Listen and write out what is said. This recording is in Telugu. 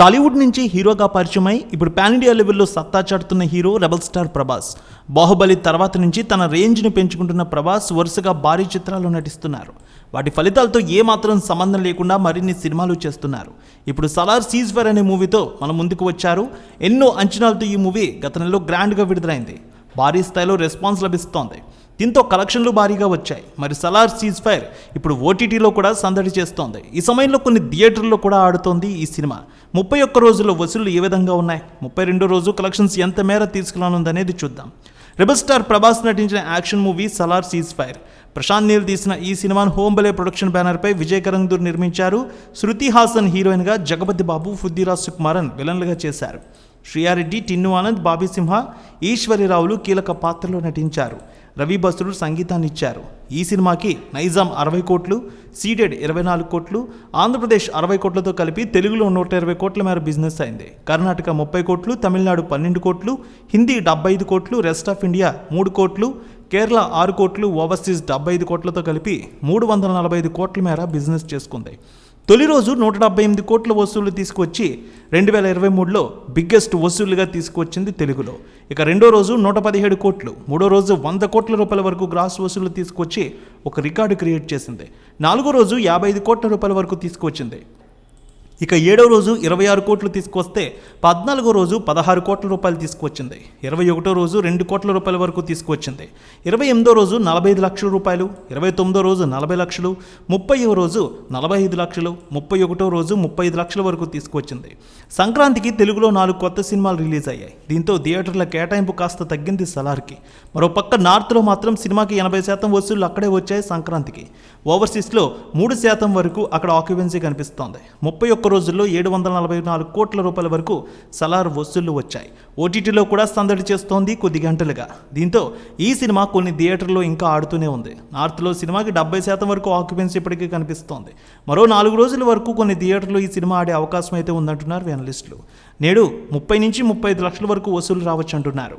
టాలీవుడ్ నుంచి హీరోగా పరిచయమై ఇప్పుడు పాన్ ఇండియా లెవెల్లో సత్తా చాటుతున్న hero rebel star Prabhas. Baahubali తర్వాత నుంచి తన రేంజ్ని పెంచుకుంటున్న ప్రభాస్ వరుసగా భారీ చిత్రాల్లో నటిస్తున్నారు. వాటి ఫలితాలతో ఏమాత్రం సంబంధం లేకుండా మరిన్ని సినిమాలు చేస్తున్నారు. ఇప్పుడు సలార్ సీజ్ ఫైర్ అనే మూవీతో మన ముందుకు వచ్చారు. ఎన్నో అంచనాలతో ఈ మూవీ గత నెలలో గ్రాండ్గా విడుదలైంది. భారీ స్థాయిలో రెస్పాన్స్ లభిస్తోంది. దీంతో కలెక్షన్లు భారీగా వచ్చాయి. మరి సలార్ సీజ్ ఫైర్ ఇప్పుడు ఓటీటీలో కూడా సందడి చేస్తోంది. ఈ సమయంలో కొన్ని థియేటర్లో కూడా ఆడుతోంది ఈ సినిమా. ముప్పై ఒక్క రోజుల్లో వసూళ్ళు ఏ విధంగా ఉన్నాయి? ముప్పై రెండో రోజు కలెక్షన్స్ ఎంత మేర తీసుకురానుందనేది చూద్దాం. రెబల్ స్టార్ ప్రభాస్ నటించిన action movie Salaar ceasefire Prashanth Neel తీసిన ఈ సినిమాను హోంబలే ప్రొడక్షన్ బ్యానర్పై విజయ్ కరంగూర్ నిర్మించారు. శృతి హాసన్ హీరోయిన్గా జగపతి బాబు ఫుద్దిరాజ్ సుకుమారన్ విలన్లుగా చేశారు. శ్రీయారెడ్డి టిన్ను ఆనంద్ బాబీ సింహ ఈశ్వరిరావులు కీలక పాత్రలో నటించారు. రవి బసురు సంగీతాన్ని ఇచ్చారు ఈ సినిమాకి నైజాం అరవై కోట్లు సీడెడ్ ఇరవై నాలుగు కోట్లు ఆంధ్రప్రదేశ్ అరవై కోట్లతో కలిపి తెలుగులో నూట ఇరవై కోట్ల మేర బిజినెస్ అయింది. కర్ణాటక ముప్పై కోట్లు తమిళనాడు పన్నెండు కోట్లు హిందీ డెబ్బై ఐదు కోట్లు రెస్ట్ ఆఫ్ ఇండియా మూడు కోట్లు కేరళ ఆరు కోట్లు ఓవర్సీస్ డెబ్బై ఐదు కోట్లతో కలిపి మూడు వందల నలభై ఐదు కోట్ల మేర బిజినెస్ చేసుకుంది. తొలి రోజు నూట డెబ్బై ఎనిమిది కోట్ల వసూళ్ళు తీసుకొచ్చి రెండు వేల ఇరవై మూడులో బిగ్గెస్ట్ వసూలుగా తీసుకొచ్చింది తెలుగులో. ఇక రెండో రోజు నూట పదిహేడు కోట్లు మూడో రోజు వంద కోట్ల రూపాయల వరకు గ్రాస్ వసూళ్ళు తీసుకొచ్చి ఒక రికార్డు క్రియేట్ చేసింది. నాలుగో రోజు యాభై ఐదు కోట్ల రూపాయల వరకు తీసుకొచ్చింది ఇక ఏడవ రోజు ఇరవై ఆరు కోట్లు తీసుకొస్తే పద్నాలుగో రోజు పదహారు కోట్ల రూపాయలు తీసుకొచ్చింది ఇరవై ఒకటో రోజు రెండు కోట్ల రూపాయల వరకు తీసుకొచ్చింది ఇరవై ఎనిమిదో రోజు నలభై ఐదు లక్షల రూపాయలు ఇరవై తొమ్మిదో రోజు నలభై లక్షలు ముప్పై రోజు నలభై ఐదు లక్షలు ముప్పై ఒకటో రోజు ముప్పై ఐదు లక్షల వరకు తీసుకొచ్చింది సంక్రాంతికి తెలుగులో నాలుగు కొత్త సినిమాలు రిలీజ్ అయ్యాయి. దీంతో థియేటర్ల కేటాయింపు కాస్త తగ్గింది సలార్కి. మరో పక్క నార్త్లో మాత్రం సినిమాకి ఎనభై శాతం వసూళ్ళు అక్కడే వచ్చాయి సంక్రాంతికి. ఓవర్సీస్లో మూడు శాతం వరకు అక్కడ ఆక్యుపెన్సీ కనిపిస్తోంది. ముప్పై ఒక్క రోజుల్లో ఏడు వందల నలభై నాలుగు కోట్ల రూపాయల వరకు సలార్ వసూళ్ళు వచ్చాయి. ఓటీటీలో కూడా సందడి చేస్తోంది కొద్ది గంటలుగా. దీంతో ఈ సినిమా కొన్ని థియేటర్లో ఇంకా ఆడుతూనే ఉంది. నార్త్లో సినిమాకి డెబ్బై శాతం వరకు ఆక్యుపెన్సీ ఇప్పటికీ కనిపిస్తోంది. మరో నాలుగు రోజుల వరకు కొన్ని థియేటర్లో ఈ సినిమా ఆడే అవకాశం అయితే ఉందంటున్నారు అనలిస్టులు నేడు ముప్పై నుంచి ముప్పై ఐదు లక్షల వరకు వసూలు రావచ్చు అంటున్నారు.